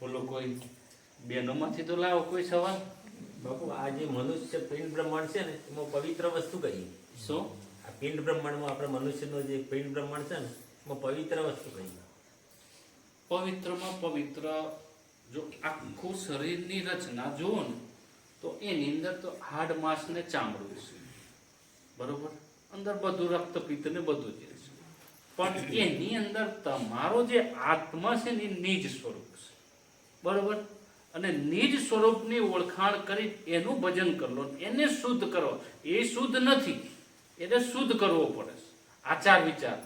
બોલો કોઈ બેનોમાંથી તો લાવો કોઈ સવાલ. બાપુ આ જે મનુષ્ય પિંડ બ્રહ્માંડ છે ને એમાં પવિત્ર વસ્તુ કહી શું? આ પિંડ બ્રહ્માંડમાં આપણે મનુષ્યનો જે પિંડ બ્રહ્માંડ છે ને એમાં પવિત્ર વસ્તુ કહીએ પવિત્રમાં પવિત્ર જો આખું શરીરની રચના જુઓ ને તો એની અંદર તો હાડ માંસ ને ચામડું છે. બરોબર? અંદર બધું રક્તપિત્ત ને બધું જ છે. પણ એની અંદર તમારો જે આત્મા છે ને એ નિજ સ્વરૂપ છે. બરોબર? અને નિજ સ્વરૂપની ઓળખાણ કરી એનું ભજન કરલો એને શુદ્ધ કરો. એ શુદ્ધ નથી, એને શુદ્ધ કરવો પડે આચાર વિચાર.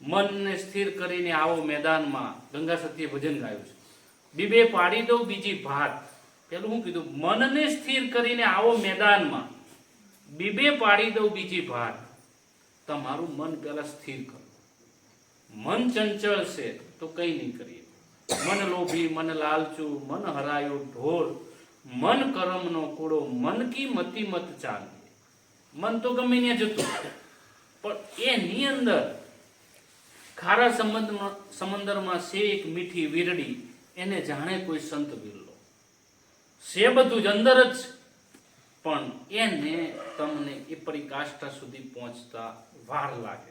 મનને સ્થિર કરીને આવો મેદાનમાં. ગંગા સતીએ ભજન ગાયું છે. બીબે પાડી દઉં, બીજી ભાત. પેલું હું કીધું, મનને સ્થિર કરીને આવો મેદાનમાં. બીબે પાડી દઉં, બીજી ભાત. તમારું મન પહેલાં સ્થિર કરો. મન ચંચળ છે, તો કઈ નહીં કરીએ. મન લોભી, મન લાલચું, મન હરાયું ઢોર. મન કરમનો કોડો મન કી મતી મત ચાલે મન તો ગમે ત્યાં જતું. પણ એની અંદર ખારા સમંદરમાં છે એક મીઠી વીરડી, એને જાણે કોઈ સંત વિરલો છે બધું જ અંદર જ પણ એને તમને એ પરિકાષ્ઠા સુધી પહોંચતા વાર લાગે.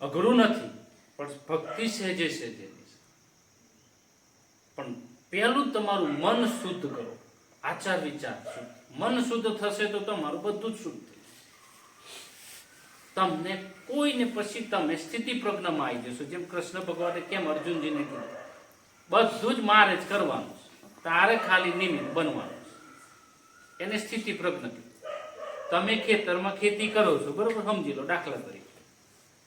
અઘરું નથી, પણ ભક્તિ સહેજે સહેજેની છે પણ પહેલું તમારું મન શુદ્ધ કરો. આચાર, વિચાર મન શુદ્ધ થશે તો તમારું બધું જ શુદ્ધ તમને કોઈને પછી તમે સ્થિતિ પ્રજ્ઞામાં આવી જશો. જેમ કૃષ્ણ ભગવાને કેમ અર્જુનજીને કીધું? બધું જ મારે જ કરવાનું તારે ખાલી નિમિત્ત બનવાનું એને સ્થિતિ પ્રજ્ઞ તમે ખેતરમાં ખેતી કરો છો, બરોબર? સમજી લો, દાખલા તરીકે.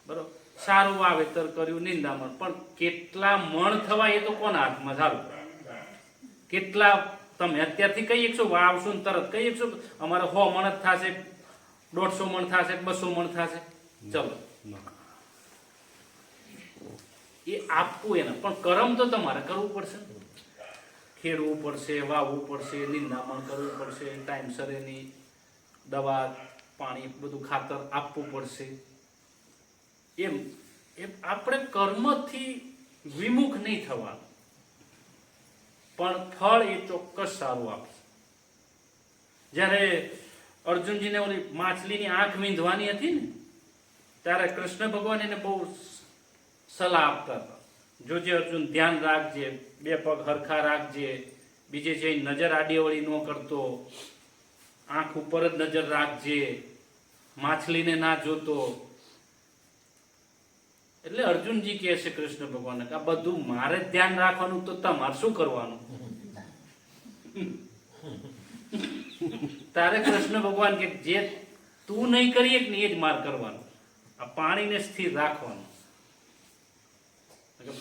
બરોબર? સારું વાવેતર કર્યું, નિંદામણ. પણ કેટલા મણ થવા એ તો કોના હાથમાં સારું? કેટલા તમે અત્યારથી કહી શકશો વાવશો ને તરત? કહી શકશો અમારે સો મણ જ થશે, દોઢસો મણ થશે, બસો મણ થશે. ચલો. એ આપવું એને. પણ કરમ તો તમારે કરવું પડશે. ખેડવું પડશે, વાવવું પડશે, નિંદામણ કરવું પડશે ટાઈમસર એની દવા, પાણી, બધું ખાતર આપવું પડશે. એમ એમ આપણે કર્મથી વિમુખ નહીં થવાનું પણ ફળ એ ચોક્કસ સારું આપશે. જ્યારે અર્જુનજીને ઓલી માછલીની આંખ વીંધવાની હતી ને, ત્યારે કૃષ્ણ ભગવાન એને બહુ સલાહ આપતા હતા. જોજે અર્જુન, ધ્યાન રાખજે, બે પગ હરખા રાખજે, બીજે જઈ નજર આડીઅવળી ન કરતો, આંખ ઉપર જ નજર રાખજે, માછલીને ના જોતો એટલે અર્જુનજી કહે છે, કૃષ્ણ ભગવાન કે આ બધું મારે ધ્યાન રાખવાનું તો તમારે શું કરવાનું? તારે કૃષ્ણ ભગવાન કે જે તું નહીં કરીએ ને એ જ માર કરવાનું. આ પાણીને સ્થિર રાખવાનું.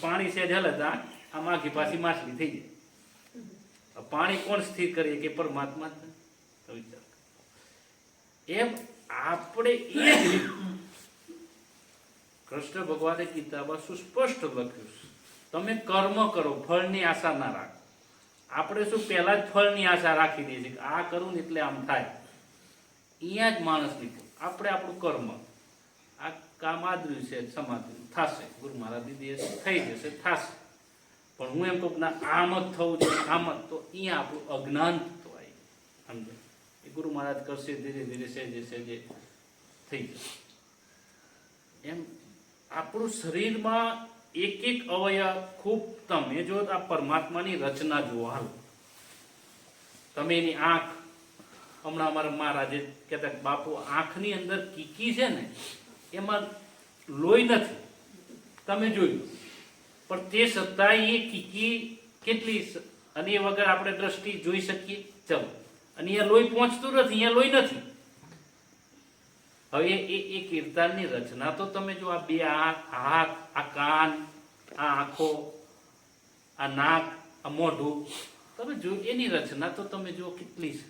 પાણી છે જલ હતા આ- માખી પાછી માછલી થઈ જાય. પાણી કોણ સ્થિર કરીએ કે પરમાત્મા. એમ આપણે એ જ કૃષ્ણ ભગવાને ગીતામાં સુસ્પષ્ટ લખ્યું તમે કર્મ કરો, ફળની આશા ના રાખો. આપણે શું પહેલા જ ફળની આશા રાખી દઈએ છીએ કે આ કરું ને એટલે આમ થાય. અહીંયા જ માણસ નીકળો. આપણે આપણું કર્મ. આ કામ છે સમાધિ થશે. ગુરુ મહારાજ દીદી થઈ જશે, થશે. પણ હું એમ કહું ના, આમ જ થવું છે આમ જ. તો અહીંયા આપણું અજ્ઞાન તો આવી સમજો? એ ગુરુ મહારાજ કરશે, ધીરે ધીરે સહેજે સહેજે થઈ જશે. એમ આપણું શરીરમાં એક એક અવયવ ખૂબ તમે જો આ પરમાત્માની રચના જુઓ, હાલ. તમે એની આંખ, હમણાં અમારા મહારાજે કહેતા બાપુ, આંખની અંદર કીકી છે ને, એમાં લોહી નથી. તમે જોયું. પણ તે છતાંય એ કીકી કેટલી અને એ વગર આપણે દ્રષ્ટિ જોઈ શકીએ? ચલો. અને અહીંયા લોહી પહોંચતું નથી, અહીંયા લોહી નથી. હવે એ એ કીર્તનની રચના તો તમે જો આ બે આંખ હાથ, આ કાન, આ આંખો, આ નાક, આ મોઢું, તમે જો એની રચના તો તમે જો કેટલી છે.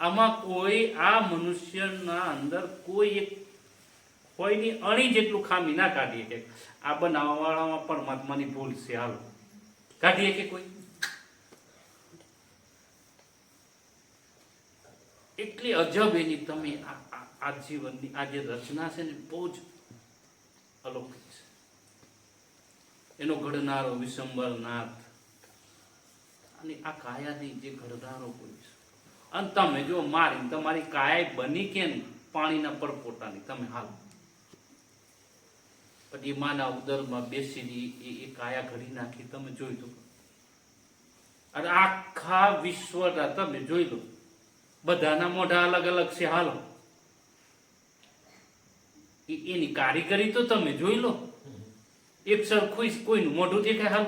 આમાં કોઈ આ મનુષ્યના અંદર કોઈ એક કોઈની અણી જેટલું ખામી ના કાઢીએ કે આ બનાવવાળામાં પરમાત્માની ભૂલ છે, હાલો. કાઢીએ કે કોઈ? એટલી અજબ એની તમે આ જીવનની આ જે રચના છે ને, બહુ જ અલૌકિક છે. એનો ઘડનારો વિશંબર નાથ અને આ કાયાની જે ઘડનારો કોઈ છે. અને તમે જો મારી તમારી કાયા બની કે પાણીના પાણીના પરપોટાની તમે હાલ. પછી માના ઉદરમાં બેસીને એ કાયા ઘડી નાખી, તમે જોઈ લો. અને આખા વિશ્વના તમે જોઈ લો. બધાના મોઢા અલગ અલગ છે, હાલો. એની કારીગરી તો તમે જોઈ લો. એક સરખું કોઈનું મોઢું દેખાય, હાલ.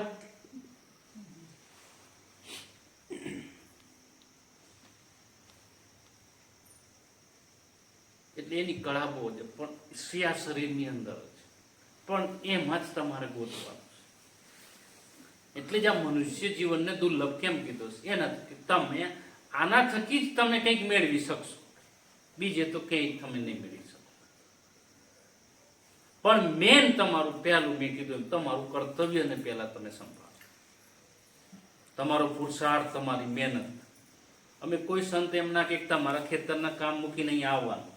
એટલે એની કળા બહુ છે, પણ શિયા શરીરની અંદર છે. પણ એમાં જ તમારે ગોતવાનું છે. એટલે જ આ મનુષ્ય જીવનને દુર્લભ કેમ કીધું છે? એનાથી તમે આના થકી જ તમે કંઈક મેળવી શકશો. બીજે તો કંઈ તમે નહીં મેળવી શકો. પણ મેન તમારું પહેલું મેં કીધું તમારું કર્તવ્યને પહેલા તમે સંભાળો. તમારો પુરુષાર્થ તમારી મહેનત. અમે કોઈ સંત એમ ના કે તમારા ખેતરના કામ મૂકીને અહીં આવવાનું.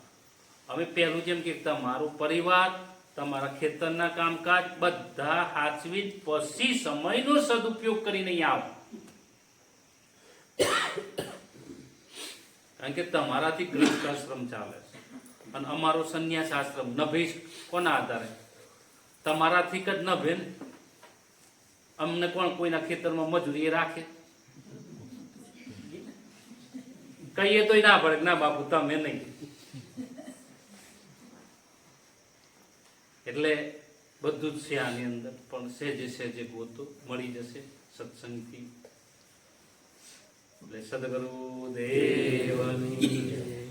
અમે પહેલું જેમ કે તમારું પરિવાર, તમારા ખેતરના કામકાજ બધા હાચવી પછી સમયનો સદુપયોગ કરીને અહીં આવો. કારણ કે તમારાથી ગૃહસ્થ આશ્રમ ચાલે અને અમારો સંન્યાસ આશ્રમ નભે કોના આધારે? તમારાથી જ નભે ને અમને કોણ કોઈના ખેતરમાં મજૂરી રાખે? કહીએ તોય ના પડે ના બાપુ, તમે નહીં. એટલે બધું જ છે આની અંદર. પણ સહેજે સહેજે ગોતો, મળી જશે સત્સંગથી. એટલે સદગુરુ દેવની.